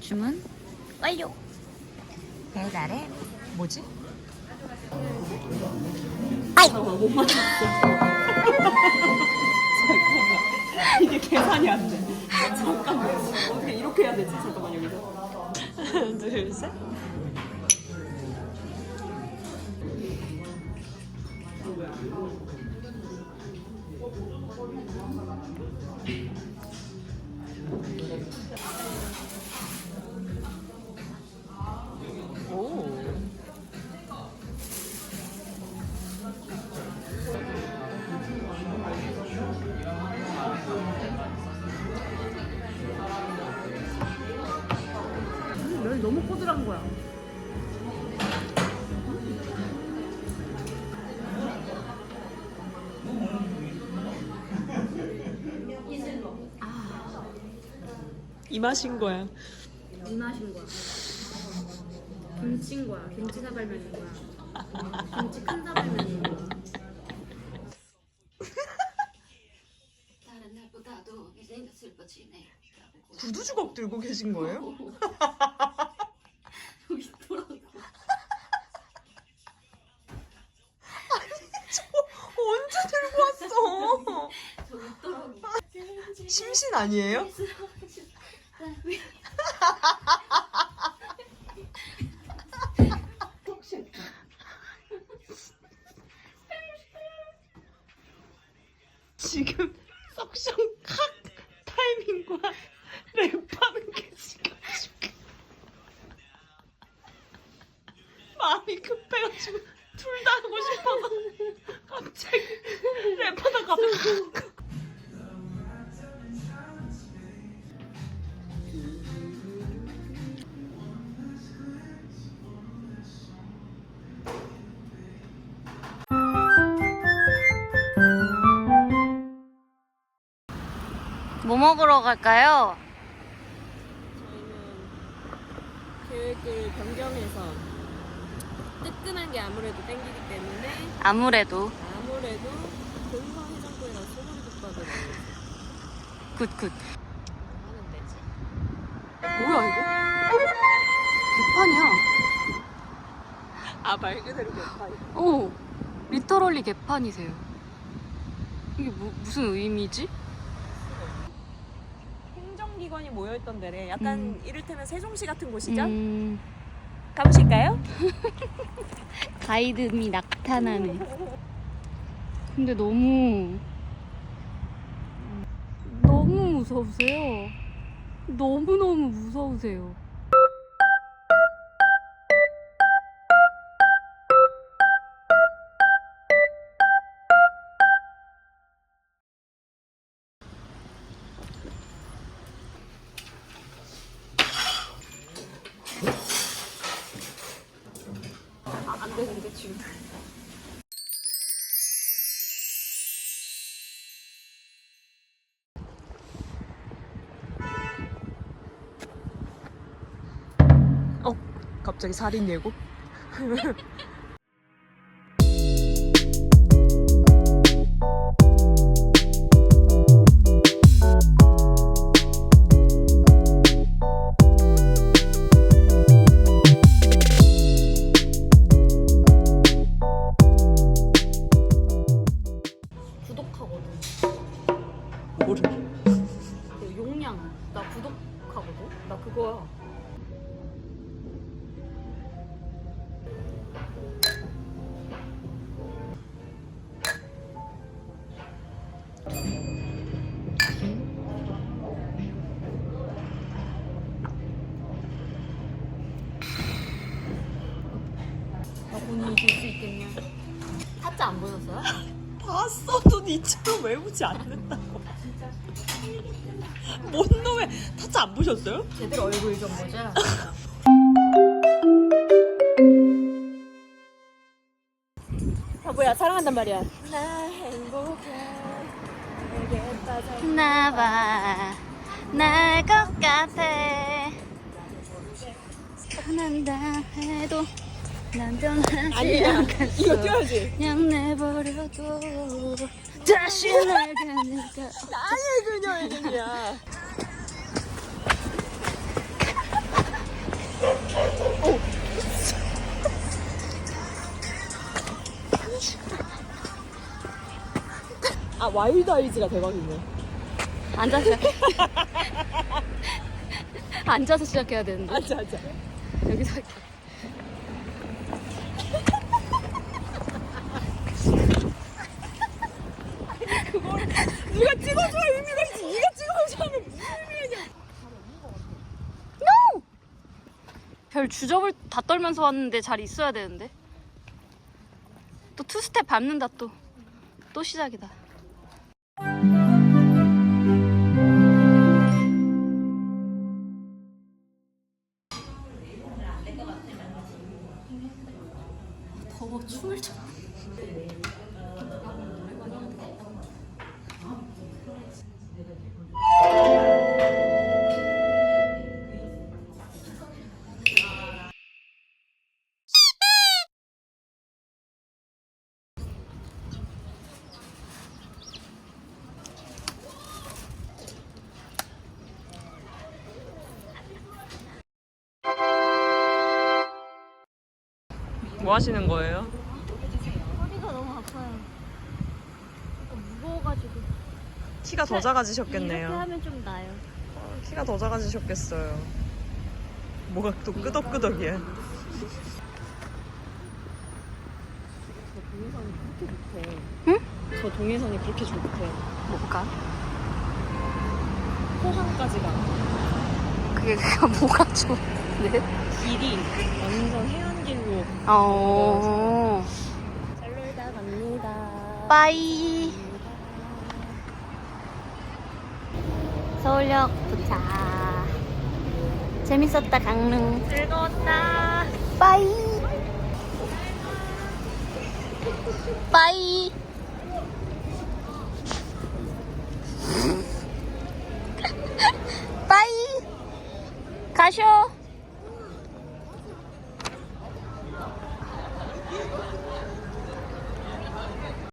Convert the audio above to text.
주문 완료. 배달에 뭐지? 잠깐만 이게 계산이 안 돼. 잠깐만 어떻게 이렇게 해야 되지? 잠깐만 여기서 하나 둘 셋. 면 너무 꼬들한 거야. 이 맛인 거야. 이 맛인 거야. 김치인 거야. 김치 사발면인 거야. 김치 큰 사발면인 거야. 다른 날보다도 이제는 슬퍼지네. 구두 주걱 들고 계신 거예요? 여기 있더라고. 언제 들고 왔어? 심신 아니에요? 지금 석션 칵 타이밍과 랩하는 게 지금 마음이 급해가지고 둘다 하고 싶어서 갑자기 랩하다가 뭐 먹으러 갈까요? 저희는 계획을 변경해서 뜨끈한 게 아무래도 땡기기 때문에 아무래도 아무래도 금성 해장국이랑 소머리국밥을 굿굿. 하는 데지. 뭐야 이거? 개판이야. 아 말 그대로 개파이 오, 리터럴리 개판이세요. 이게 뭐, 무슨 의미지? 행정기관이 모여있던 데래 약간 음. 이를테면 세종시 같은 곳이죠? 음, 가보실까요? 가이드미 낙타나네. 근데 너무 너무 무서우세요. 너무 너무 무서우세요. 갑자기 살인 예고? 구독하거든. 뭐를? 그 용량 나 구독하거든. 나 그거야. 본인이 줄수 있겠냐? 타짜 안 보셨어요? 봤어도 니처럼 외우지 않는다고. 뭔 놈의 타짜 안 보셨어요? 제대로 얼굴 좀 보자. 바보야 사랑한단 말이야. 나 행복해. 나봐 날 것 같아 변한다 해도 난 아니야. 않겠어 뛰어야지. 그냥 내버려둬 다시 날 가니까 나의 그녀의 눈이야. 아 와일드 아이즈가 대박이네. 앉아서 앉아서 시작해야 되는데 앉아 앉아. 여기서 할게 누가 찍어줘야 의미가 있지. 네가 찍어줘야 하면 무슨 의미냐. 별 주접을 다 떨면서 왔는데 잘 있어야 되는데 또 투스텝 밟는다 또 또 시작이다 뭐 하시는 거예요? 허리가 너무 아파요 무거워가지고 키가 더 작아지셨겠네요. 하면 좀 나아요 키가 더 작아지셨겠어요. 뭐가 또 끄덕끄덕이야. 응? 저 동해선이 그렇게 좋대. 못 가 포항까지 가. 그게 그가 뭐가 좋은데? 길이 완전 해안길로. 어. 잘 놀다 갑니다. 빠이. 서울역 도착. 재밌었다 강릉. 즐거웠다. 빠이. 빠이. 빠이. 가쇼